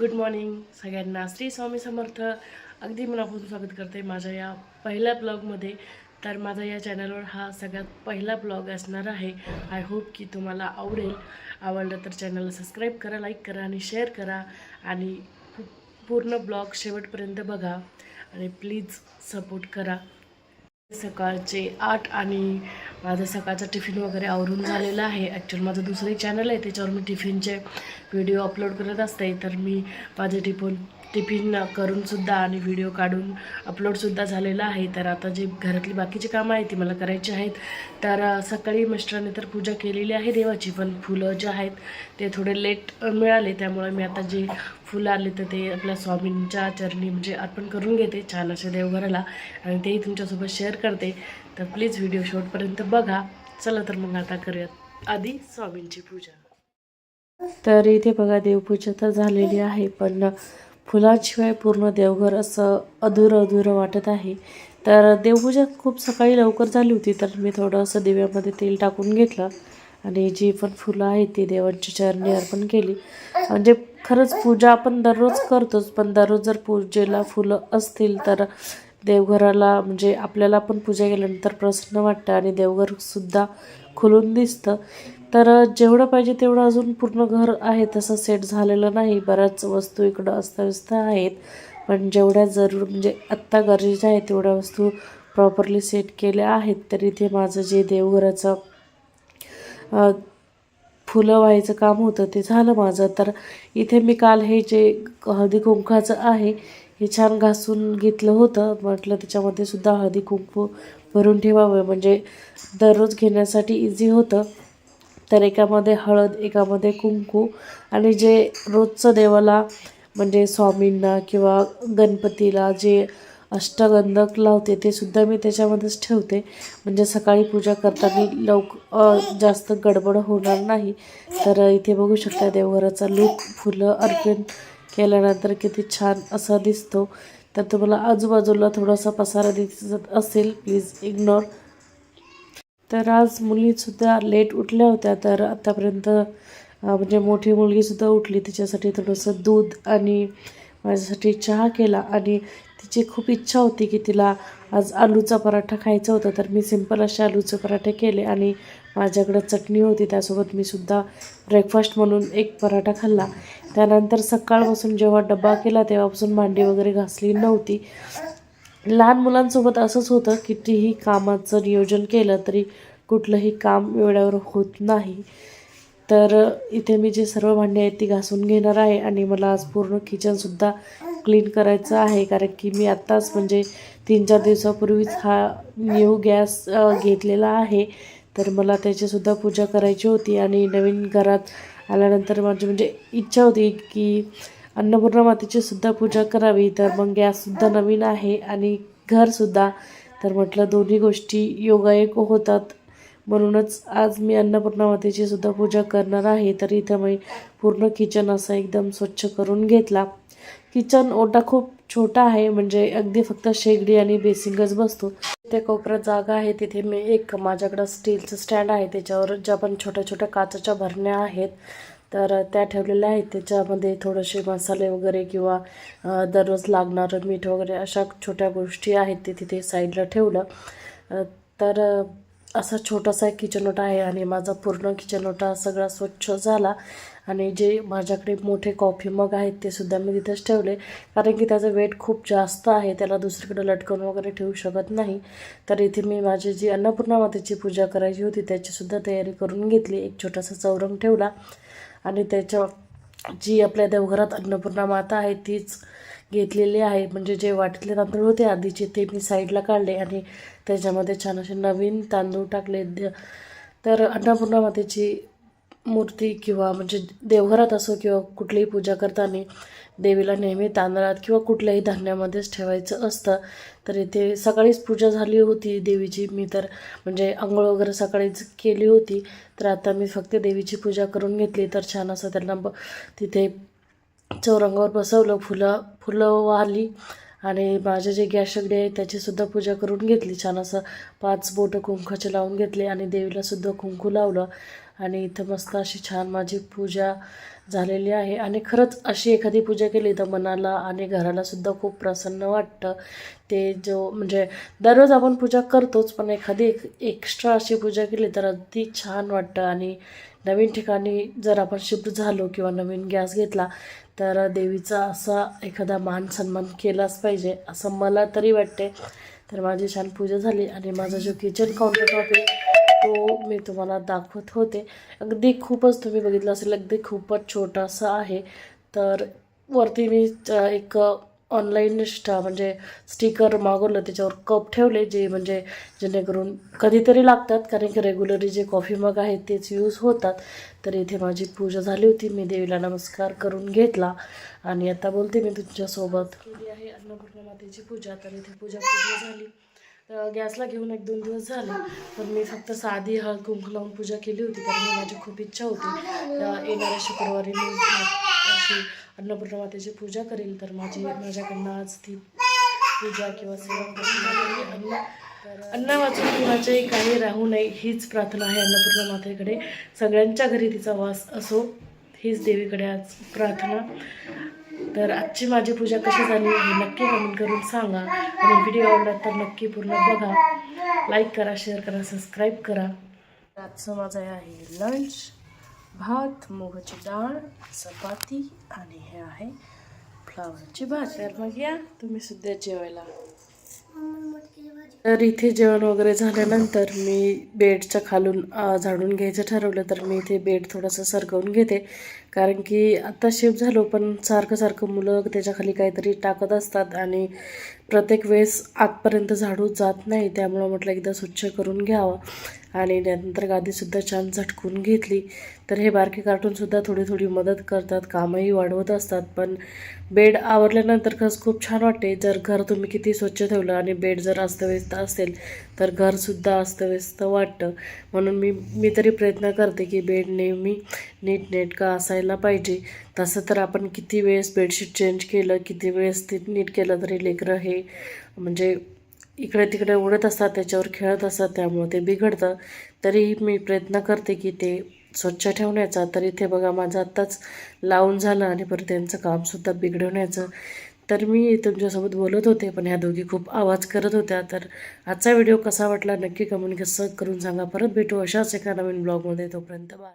Good morning सगळ्यांना. श्री स्वामी समर्थ अगदी मनापासून स्वागत करते माझ्या या पहिल्या ब्लॉगमध्ये. तर माझा या चॅनलवर हा सगळ्यात पहिला ब्लॉग असणार आहे. आय होप की तुम्हाला आवडेल. आवडलं तर चॅनलला सबस्क्राईब करा लाईक करा आणि शेअर करा. आणि पूर्ण ब्लॉग शेवटपर्यंत बघा आणि प्लीज सपोर्ट करा. सकाळचे आठ आणि माझं सकाळचा टिफिन वगैरे आवरून झालेला आहे. ॲक्च्युअल माझं दुसरं चॅनल आहे त्याच्यावर मी टिफिनचे व्हिडिओ अपलोड करत असते. तर मी माझे टिफिन टिफिन करूनसुद्धा आणि व्हिडिओ काढून अपलोडसुद्धा झालेला आहे. तर आता जे घरातली बाकीची कामं आहेत ती मला करायची आहेत. तर सकाळी मिस्टरांनी तर पूजा केलेली आहे देवाची पण फुलं जे आहेत ते थोडे लेट मिळाले. त्यामुळे मी आता जे फुलं आले तर ते आपल्या स्वामींच्या चरणी म्हणजे अर्पण करून घेते छान असे देवघराला आणि तेही तुमच्यासोबत शेअर करते. तर प्लीज व्हिडिओ शेवटपर्यंत बघा. चला तर मग आता करूयात आधी स्वामींची पूजा. तर इथे बघा देवपूजा तर झालेली आहे पण फुलांशिवाय पूर्ण देवघर असं अधुरं अधुरं वाटत आहे. तर देवपूजा खूप सकाळी लवकर झाली होती तर मी थोडंसं दिव्यामध्ये तेल टाकून घेतलं आणि जी पण फुलं आहेत ती देवांची चरणी अर्पण केली. म्हणजे खरंच पूजा आपण दररोज करतोच पण दररोज जर पूजेला फुलं असतील तर देवघराला म्हणजे आपल्याला पण पूजा केल्यानंतर प्रसन्न वाटतं आणि देवघरसुद्धा खुलून दिसतं. तर जेवढं पाहिजे तेवढं अजून पूर्ण घर आहे तसं सेट झालेलं नाही. बऱ्याच वस्तू इकडं अस्ताव्यस्त आहेत. पण जेवढ्या जरूर म्हणजे आत्ता गरजेच्या आहेत तेवढ्या वस्तू प्रॉपरली सेट केल्या आहेत. तर इथे माझं जे देवघराचं फुलं व्हायचं काम होतं ते झालं माझं. तर इथे मी काल हे जे हळदी कुंकाचं आहे हे छान घासून घेतलं होतं. म्हटलं त्याच्यामध्ये सुद्धा हळदी कुंकू भरून ठेवावं. म्हणजे दररोज घेण्यासाठी इझी होतं. तर एकामध्ये हळद एकामध्ये कुंकू आणि जे रोजचं देवाला म्हणजे स्वामींना किंवा गणपतीला जे अष्टगंधक लावते ते सुद्धा मी त्याच्यामध्येच ठेवते. म्हणजे सकाळी पूजा करताना लवक जास्त गडबड होणार नाही. तर इथे बघू शकता देवघराचा लूक फुलं अर्पण केल्यानंतर किती छान असा दिसतो. तर तुम्हाला आजूबाजूला थोडासा पसारा दिसत असेल प्लीज इग्नोर. तर आज मुलीसुद्धा लेट उठल्या होत्या. तर आत्तापर्यंत म्हणजे मोठी मुलगीसुद्धा उठली. तिच्यासाठी थोडंसं दूध आणि माझ्यासाठी चहा केला. आणि तिची खूप इच्छा होती की तिला आज आलूचा पराठा खायचा होता. तर मी सिंपल असे आलूचे पराठे केले आणि माझ्याकडं चटणी होती. त्यासोबत मी सुद्धा ब्रेकफास्ट म्हणून एक पराठा खाल्ला. त्यानंतर सकाळपासून जेव्हा डबा केला तेव्हापासून भांडी वगैरे घासली नव्हती. लहान मुलांसोबत असंच होतं कितीही कामाचं नियोजन केलं तरी कुठलंही काम वेळेवर होत नाही. तर इथे मी जे सर्व भांडी आहेत ती घासून घेणार आहे आणि मला आज पूर्ण किचनसुद्धा क्लीन करायचं आहे. कारण की मी आत्ताच म्हणजे तीन चार दिवसापूर्वीच हा न्यू गॅस घेतलेला आहे. तर मला त्याचीसुद्धा पूजा करायची होती आणि नवीन घरात आल्यानंतर माझी म्हणजे इच्छा होती की अन्नपूर्णा मातेची सुद्धा पूजा करावी. तर मग गॅससुद्धा नवीन आहे आणि घरसुद्धा तर म्हटलं दोन्ही गोष्टी योगायोग होतात. म्हणूनच आज मी अन्नपूर्णा मातेची सुद्धा पूजा करणार आहे. तर इथं मी पूर्ण किचन असं एकदम स्वच्छ करून घेतला. किचन ओटा खूप छोटा आहे. म्हणजे अगदी फक्त शेगडी आणि बेसिंगच बसतो. त्या कोपऱ्यात जागा आहे तिथे मी एक माझ्याकडं स्टीलचं स्टँड आहे. त्याच्यावर ज्या पण छोट्या छोट्या काचेच्या भरण्या आहेत तर त्या ठेवलेल्या आहेत. त्याच्यामध्ये थोडेसे मसाले वगैरे किंवा दररोज लागणारं मीठ वगैरे अशा छोट्या गोष्टी आहेत ते तिथे साईडला ठेवलं. तर असा छोटासा एक किचन ओटा आहे आणि माझा पूर्ण किचन ओटा सगळा स्वच्छ झाला. आणि जे माझ्याकडे मोठे कॉफी मग आहेत ते सुद्धा मी तिथेच ठेवले. कारण की त्याचं वेट खूप जास्त आहे त्याला दुसरीकडे लटकवून वगैरे ठेवू शकत नाही. तर इथे मी माझी जी अन्नपूर्णा मातेची पूजा करायची होती त्याचीसुद्धा तयारी करून घेतली. एक छोटासा चौरंग ठेवला. आणि त्याच्या जी आपल्या देवघरात अन्नपूर्णा माता आहे तीच घेतलेली आहे. म्हणजे जे वाटीतले तांदूळ होते आधीचे ते मी साईडला काढले आणि त्याच्यामध्ये छान असे नवीन तांदूळ टाकले. द- तर अन्नपूर्णा मातेची मूर्ती किंवा म्हणजे देवघरात असो किंवा कुठलीही पूजा करताना देवीला नेहमी तांदळात किंवा कुठल्याही धान्यामध्येच ठेवायचं असतं. तर इथे सकाळीच पूजा झाली होती देवीची. मी तर म्हणजे आंघोळ वगैरे सकाळीच केली होती. तर आता मी फक्त देवीची पूजा करून घेतली. तर छान असं त्यांना ब तिथे चौरंगावर बसवलं. फुलं फुलं वाहली आणि माझे जे गॅस शेगडी आहे त्याचीसुद्धा पूजा करून घेतली. छान असं पाच बोटं कुंकूचे लावून घेतले आणि देवीलासुद्धा कुंकू लावलं. आणि इथं मस्त अशी छान माझी पूजा झालेली आहे. आणि खरंच अशी एखादी पूजा केली तर मनाला आणि घरालासुद्धा खूप प्रसन्न वाटतं. ते जो म्हणजे दररोज आपण पूजा करतोच पण एखादी एक एक्स्ट्रा अशी पूजा केली तर अगदी छान वाटतं. आणि नवीन ठिकाणी जर आपण शिफ्ट झालो किंवा नवीन गॅस घेतला तर देवीचा असा एखादा मान सन्मान केलाच पाहिजे असं मला तरी वाटते तर माझी छान पूजा झाली आणि माझा जो किचन काउंटर टॉप आहे तो मी तुम्हाला दाखवत होते. अगदी खूपच तुम्ही बघितलं असेल अगदी खूपच छोटासा आहे. तर वरती मी एक ऑनलाईन स्टा म्हणजे स्टिकर मागवलं त्याच्यावर कप ठेवले जे म्हणजे जेणेकरून कधीतरी लागतात. कारण की रेग्युलरी जे कॉफी मग आहेत तेच यूज होतात. तर इथे माझी पूजा झाली होती. मी देवीला नमस्कार करून घेतला. आणि आता बोलते मी तुमच्यासोबत. केली आहे अन्नपूर्णा मातेची पूजा. तर इथे पूजा पूर्ण झाली. तर गॅसला घेऊन एक दोन दिवस झाले. पण मी फक्त साधी हळद कुंकू लावून पूजा केली होती. कारण माझी खूप इच्छा होती. येणाऱ्या शुक्रवारी मी अशी अन्नपूर्णा मातेची पूजा करेल. तर माझी माझ्याकडनं आज ती पूजा किंवा सेवा करून अन्न वाचून कुणाच्याही काही राहू नये हीच प्रार्थना आहे अन्नपूर्णा मातेकडे. सगळ्यांच्या घरी तिचा वास असो हीच देवीकडे आज प्रार्थना. तर आजची माझी पूजा कशी झाली हे नक्की कमेंट करून सांगा. आणि व्हिडिओ आवडला तर नक्की पूर्ण बघा. लाईक करा शेअर करा सबस्क्राईब करा. आजचं माझं आहे लंच भात मुगाची डाळ चपाती आणि हे आहे फ्लावरची भात तर मग या तुम्ही सुद्धा जेवायला. तर इथे जेवण वगैरे झाल्यानंतर मी बेडच्या खालून झाडून घ्यायचं ठरवलं. तर मी इथे बेड थोडंसं सरकवून घेते. कारण की आत्ता शिफ्ट झालो पण सारखं सारखं मुलं त्याच्याखाली काहीतरी टाकत असतात आणि प्रत्येक वेळेस आतपर्यंत झाडू जात नाही त्यामुळं म्हटलं एकदा स्वच्छ करून घ्यावं. आणि त्यानंतर गादीसुद्धा छान झटकून घेतली. तर हे बारके कार्टूनसुद्धा थोडी थोडी मदत करतात कामही वाढवत असतात. पण बेड आवरल्यानंतर खरंच खूप छान वाटते. जर घर तुम्ही किती स्वच्छ ठेवलं आणि बेड जर अस्तव्यस्त असेल तर घरसुद्धा अस्तव्यस्त वाटतं. म्हणून मी मी तरी प्रयत्न करते की बेड नेहमी नीटनेटका असायला पाहिजे. तसं तर आपण किती वेळेस बेडशीट चेंज केलं किती वेळेस ते नीट केलं तरी लेकरं हे म्हणजे इकडे तिकडे उडत असतात त्याच्यावर खेळत असतात त्यामुळं ते बिघडतं. तरीही मी प्रयत्न करते की ते स्वच्छ ठेवण्याचा. तर इथे बघा माझं आत्ताच लावून झालं आणि परत त्यांचं कामसुद्धा बिघडवण्याचं. तर मी तुमच्यासोबत बोलत होते पण ह्या दोघी खूप आवाज करत होत्या. तर आजचा व्हिडिओ कसा वाटला नक्की कमेंट कसं करून सांगा. परत भेटू अशाच एका नवीन ब्लॉगमध्ये तोपर्यंत बा